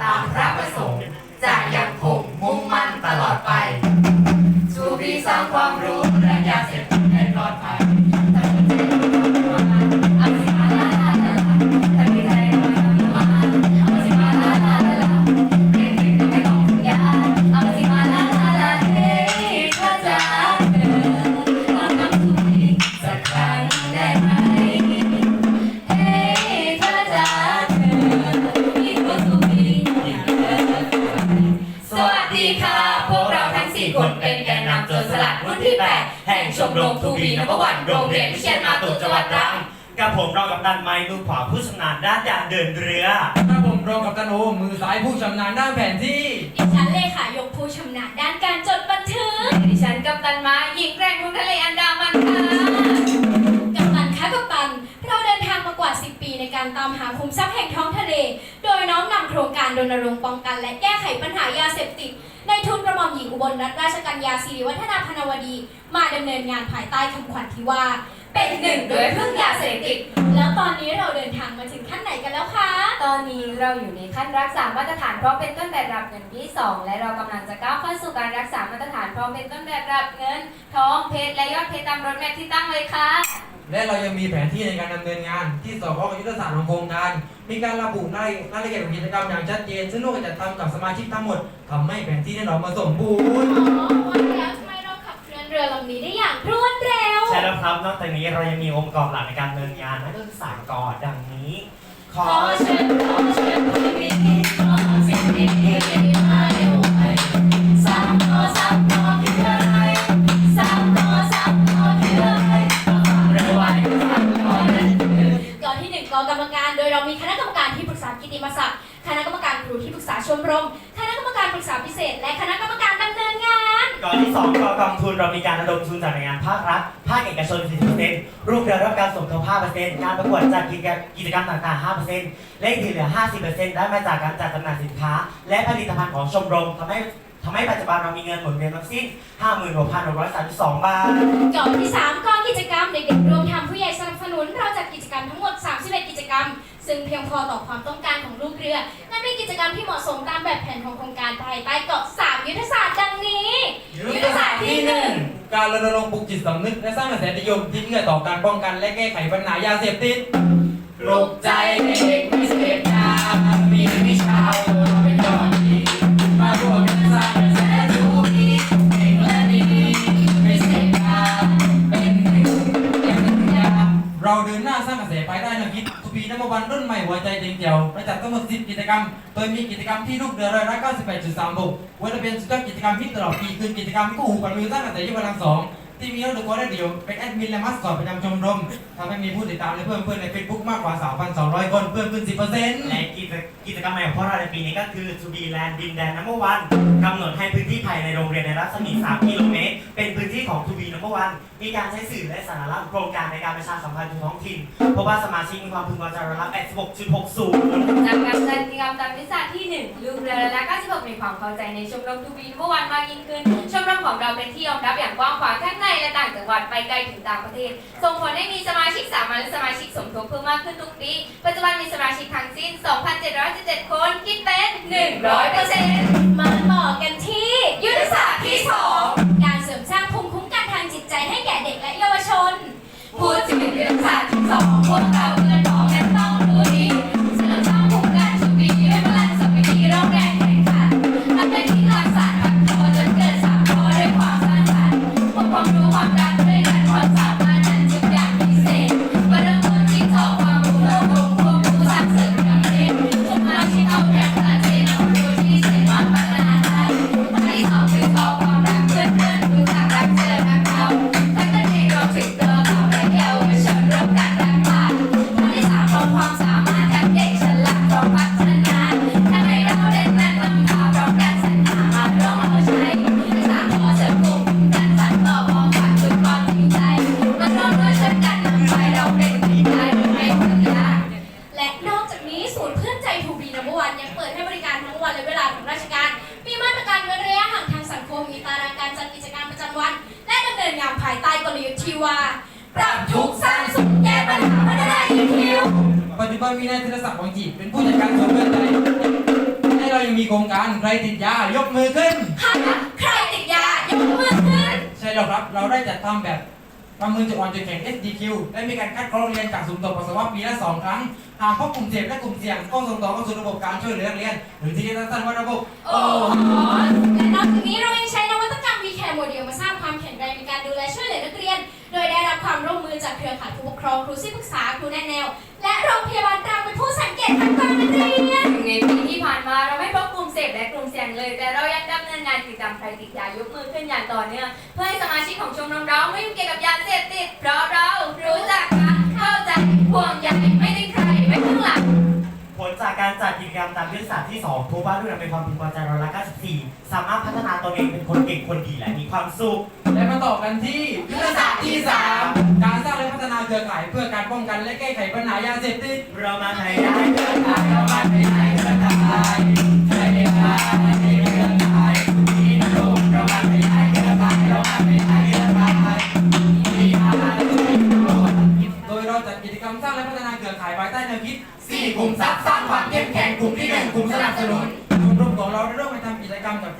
ตามพระประสงค์จะยัง แห่งชมรมทูบีนพวันโรงเรียนวิเชียรมาตุจังหวัดตรังกับผมรองกับตันไม้มือขวาผู้ชำนาญด้านการเดินเรือ ครับผมรองกับตันโอมือซ้ายผู้ชำนาญด้านแผนที่ ดิฉันเลขายกผู้ชำนาญด้านการจดบันทึก ดิฉันกัปตันมาหญิงแกร่งทุกทะเลอันดามันค่ะ การตามหาคุมทรัพย์แห่งท้องทะเล โดยน้อมนำโครงการรณรงค์ป้องกัน และแก้ไขปัญหายาเสพติด ในทุนกระหม่อมหญิงอุบลรัตนราชกัญญาสิริวัฒนาพนวดี มาดำเนินงานภายใต้คำขวัญที่ว่า เป็นหนึ่งโดยพึ่งยาเสพติด แล้วตอนนี้เราเดินทางมาถึงขั้นไหนกันแล้วคะ ตอนนี้เราอยู่ในขั้นรักษามาตรฐานพร้อมเป็นต้นแบบรับเงินที่ 2 และเรากำลังจะก้าวเข้าสู่การรักษามาตรฐานพร้อมเป็นต้นแบบรับเงินทองเพชรและยอดเพชรตามรถแมพที่ตั้งเลยค่ะ และเรายังมีแผนที่ในการดำเนินงานที่สอดคล้องกับยุทธศาสตร์ของโครงการ มีการระบุรายรายละเอียดของกิจกรรมอย่างชัดเจน ซึ่งร่วมกันจัดทำกับสมาชิกทั้งหมดทำให้แผนที่ได้ออกมาสมบูรณ์อ๋อว่าแล้วทำไมเราขับเคลื่อนเรือลำนี้ได้อย่างรวดเร็ว ใช่แล้วครับ นอกจากนี้เรายังมีองค์ประกอบหลักในการดำเนินงานนั่นก็คือสามกอดังนี้ ขอขอเชิญขอเชิญผู้มีขอสิ่งดี รึกษาชมรม คณะกรรมการปรึกษาพิเศษ และคณะกรรมการดำเนินงานกอที่สองกอกองทุนเรามีการระดมทุนจากหน่วยงานภาครัฐ ภาคเอกชน 40%รูปเรือรับการสมทบ5%งานประกวดจากกิจกรรมกิจกรรมต่างๆ5%เลขที่เหลือ 50%ได้มาจากการจัดจำหน่ายสินค้า และผลิตภัณฑ์ของชมรมทำให้ทำให้ปัจจุบันเรามีเงินหมุนเวียนทั้งสิ้น56,632 บาทกอที่ 3กอกิจกรรมเด็กๆรวมทำผู้ใหญ่สนับสนุนเราจัดกิจกรรมทั้งหมด 31 กิจกรรม ซึ่งเพียงพอต่อความต้องการของลูกเรือ และมีกิจกรรมที่เหมาะสมตามแบบแผนของโครงการภายใต้เกาะ3ยุทธศาสตร์ดังนี้ ยุทธศาสตร์ที่หนึ่งการรณรงค์ปลุกจิตสำนึก และสร้างกระแสนิยมที่เอื้อต่อการป้องกันและแก้ไขปัญหายาเสพติดปลุกใจให้เด็กไม่เสพยามีวิชา กิจกรรม โดยมีกิจกรรมที่ลูกเดือร้อยละ98.36วันละเป็นสุดยอดกิจกรรมที่ตลอดปีคือกิจกรรมกู้หูปันมือสร้างกระแสยุวพลังสอง ที่มีเราดูโคได้เดียว เป็นแอดมินและมัสคอตประจำชมรมทำให้มีผู้ติดตามและเพิ่มเพื่อนใน Facebook มากกว่า 3,200 คนเพิ่มขึ้น 10%และกิจกิจกรรมใหม่ของพวกเราในปีนี้ก็คือ To Be Land ดินแดน Number One กำหนดให้พื้นที่ภายในโรงเรียนในรัศมี 3 กิโลเมตร เป็นพื้นที่ของ To Be Number One มีการใช้สื่อและสาระโครงการในการประชาสัมพันธ์ท้องถิ่นเพราะว่าสมาชิกมีความพึงพอใจร้อยละ86.60จากการจัดกิจกรรมตามยุทธศาสตร์ที่ 1 ลูกเรือและ96มีความเข้าใจในชมรมทูบีเมื่อวันมากยิ่งขึ้น ชมรมของเราเป็นที่ยอมรับอย่างกว้างขวางทั้งในและต่างจังหวัดไปไกลถึงต่างประเทศ ส่งผลให้มีสมาชิกสามัญและสมาชิกสมทบเพิ่มมากขึ้นทุกปี ปัจจุบันมีสมาชิกทั้งสิ้น 2,777คน คิดเป็น 100%มาต่อกันที่ยุทธศาสตร์ที่การเสริมสร้างภูมิคุ้มกันทางจิตใจให้แก่เด็กและเยาวชน2พูดถึงยุทธศาสตร์ที่2พวกเรา ปรับทุกข์สร้างสุขแก้ปัญหาพัฒนา EQ ปัจจุบันมีนายธีรศักดิ์วังจิตเป็นผู้จัดการศูนย์เพื่อนใจให้เรายังมีโครงการใครติดยายกมือขึ้นค่ะใครติดยายกมือขึ้น ใช่แล้วครับ เราได้จัดทำแบบประเมินจุดอ่อนจุดแข็ง SDQ และมีการคัดกรองเรียนจากสุ่มตรวจปัสสาวะปีละสองครั้ง หากพบกลุ่มเสี่ยงและกลุ่มเสี่ยงก็ส่งต่อเข้าสู่ระบบการช่วยเหลือนักเรียน หรือที่เรียกสั้นๆว่าระบบ โอ้โหและนอกจากนี้เรายังใช้นวัตกรรม VCare โมเดลมาสร้างความแข็งแรงในการดูแลช่วยเหลือนักเรียน โดยได้รับความร่วมมือจากเครือข่ายผู้ปกครองครูที่ปรึกษาครูแนะแนว และโรงพยาบาลตรังเป็นผู้สังเกตขั้นตอนนักเรียนในปีที่ผ่านมาเราไม่พบกลุ่มเสพและกลุ่มเสี่ยงเลย แต่เรายังดำเนินงานกิจกรรมใครติดยายกมือขึ้นอย่างต่อเนื่องเพื่อให้สมาชิกของชมรมเราไม่ยุ่งเกี่ยวกับยาเสพติดเพราะเรารู้จักกันเข้าใจห่วงใยไม่ได้ใครไว้ข้างหลังผลจากการจัดกิจกรรมตามยุทธศาสตร์ที่ 2 พบว่าลูกนักเรียนมีความพึงพอใจร้อยละ94 สามารถพัฒนาตนเองเป็นคนเก่งคนดีและมีความสุข และ มาต่อกันที่ยุทธศาสตร์ที่ 3 การสร้างและพัฒนาเครือข่ายเพื่อการป้องกันและแก้ไขปัญหายาเสพติดเรามาไทยได้เครือข่ายเรามาไทยได้เครือข่ายไทยได้เครือข่ายมีนโยบเรามาไทยได้เครือข่ายเรามาไทยได้เครือข่ายมีอาชีพโดยเราจัดกิจกรรมสร้างและพัฒนาเครือข่ายภายใต้แนวคิด4กลุ่มทรัพย์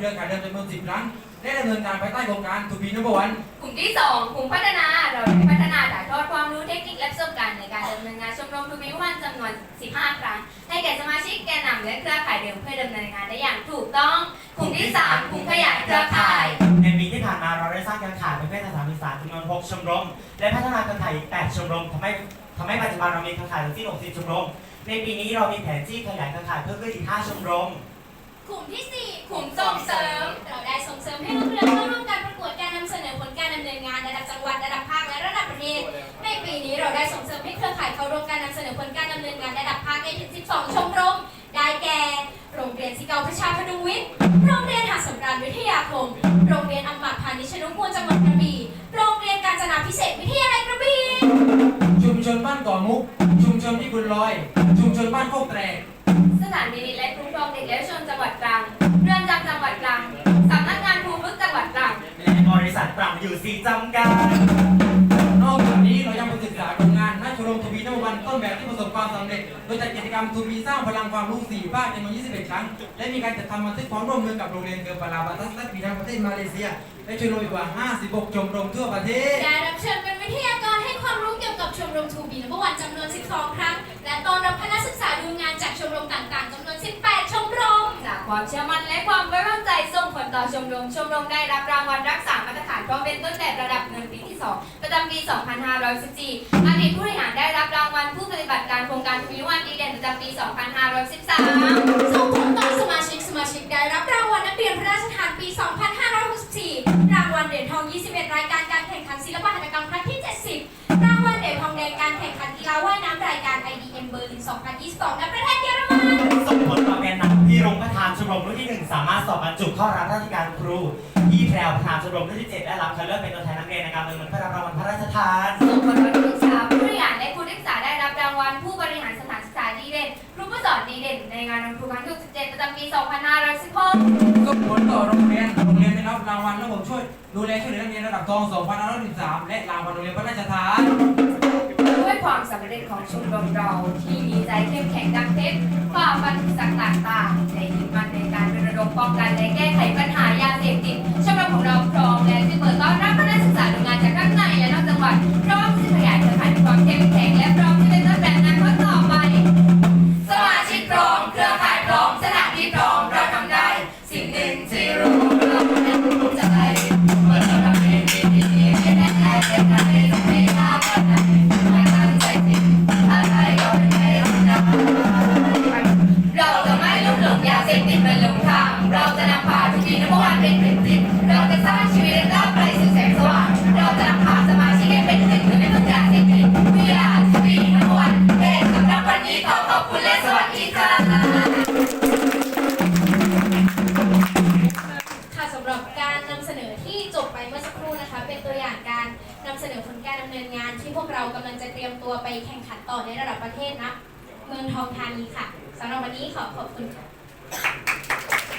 รรมกับเครือข่ายเดิมจำนวน10ครั้งได้ดำเนินการภายใต้โครงการทูบีนบวันกลุ่มที่ 2 กลุ่มพัฒนาเราได้พัฒนาถ่ายทอดความรู้เทคนิคและประสบการณ์ในการดำเนินงานชมรมทูบิวันจำนวน 15 ครั้ง ให้แก่สมาชิกแกนนำและเครือข่ายเดิมเพื่อดำเนินงานได้อย่างถูกต้อง กลุ่มที่ 3 กลุ่มขยายเครือข่าย ในปีที่ผ่านมาเราได้สร้างเครือข่ายประเภทสถานศึกษาจำนวน 6 ชมรม และพัฒนาเครือข่ายอีก 8 ชมรมทำให้ทำให้ปัจจุบันเรามีเครือข่ายทั้งสิ้น60 ชมรม ในปีนี้เรามีแผนที่ขยายเครือข่ายเพิ่มขึ้นอีก 5 ชมรม กลุ่มที่ 4 กลุ่มส่งเสริม เราได้ส่งเสริมให้นักเรียนเข้าร่วมการประกวดการนำเสนอผลการดำเนินงานระดับจังหวัดระดับภาคและระดับประเทศ ในปีนี้เราได้ส่งเสริมให้เครือข่ายเข้าร่วมการนำเสนอผลการดำเนินงานระดับภาคได้ถึง 12 ชมรม ได้แก่ โรงเรียนสิเกาประชาพดุงวิทย์ โรงเรียนหาดสำราญวิทยาคม โรงเรียนอำมาตพานิชนุกูลจังหวัดกระบี่ โรงเรียนกาญจนาพิเศษวิทยาลัยกระบี่ ชุมชนบ้านก่อมุก ชุมชนที่คุณลอย ชุมชนบ้านโคกแตร สถานพินิจและ วชนจังหวัดตรัง เรือนจำจังหวัดตรัง สำนักงานครูฝึกจังหวัดตรัง และบริษัทปรับอยู่สีจำกัดนอกจากนี้เรายังไปศึกษาโครงงานณชมรมทูบีนวันต้นแบบที่ประสบความสำเร็จ โดยจัดกิจกรรมทูบีสร้างพลังความรู้4ภาคจำนวน21 ครั้ง และมีการจัดทำบันทึกความร่วมมือกับโรงเรียนเกิร์ลปาลาบัตัสและปีทางประเทศมาเลเซีย และชมรมอีกกว่า 56 ชมรมทั่วประเทศ ได้รับเชิญเป็นวิทยากรให้ความรู้เกี่ยวกับชมรมทูบีนวันจำนวน 12 ครั้ง ความเชื่อมั่นและความไว้วางใจส่งผลต่อชมรม ชมรมได้รับรางวัลรักษามาตรฐานพร้อมเป็นต้นแบบระดับเงินปีที่ 2 ประจำปี 2514อดีตผู้บริหารได้รับรางวัลผู้ปฏิบัติการโครงการวิวันดีเด่นประจำปี 2513 ส่งผลต่อสมาชิกสมาชิกได้รับรางวัลนักเรียนพระราชทานปี 2564 รางวัลเหรียญทอง 21 รายการการแข่งขันศิลปหัตถกรรมครั้งที่ 70 รางวัลเหรียญทองแดงการแข่งขันกีฬาว่ายน้ำรายการ IDM เบอร์ลิน 2022ณประเทศเยอรมันามารถสอบบรรจุเข้ารับราชการครูที่แพรวประธานชมรมรุ่นที่7ได้รับคัดเลือกเป็นตัวแทนนักเรียนในการดำเนินเพื่อรับรางวัลพระราชทาน ส่งผลต่อนักศึกษาผู้บริหารและครูนักศึกษาได้รับรางวัลผู้บริหารสถานศึกษาดีเด่นครูผู้สอนดีเด่น ในงานวันครูครั้งที่67ประจำปี 2516ส่งผลต่อโรงเรียน โรงเรียนได้รับรางวัลระบบช่วยดูแลช่วยเหลือนักเรียนระดับทอง2513และรางวัลโรงเรียนพระราชทาน ด้วยความสำเร็จของชมรมเราที่มีใจเข้มแข็งดังเพชรฝ่าฟันอุปสรรคต่างๆในยึดมั่นในกา รณรงค์ป้องกันและแก้ไขปัญหายาเสพติดชมรมของเราพร้อมและจะเปิดต้อนรับนักศึกษาดูงานจากข้างในและนอก ศนะ เมืองทองธานีค่ะสำหรับวันนี้ขอขอบคุณค่ะ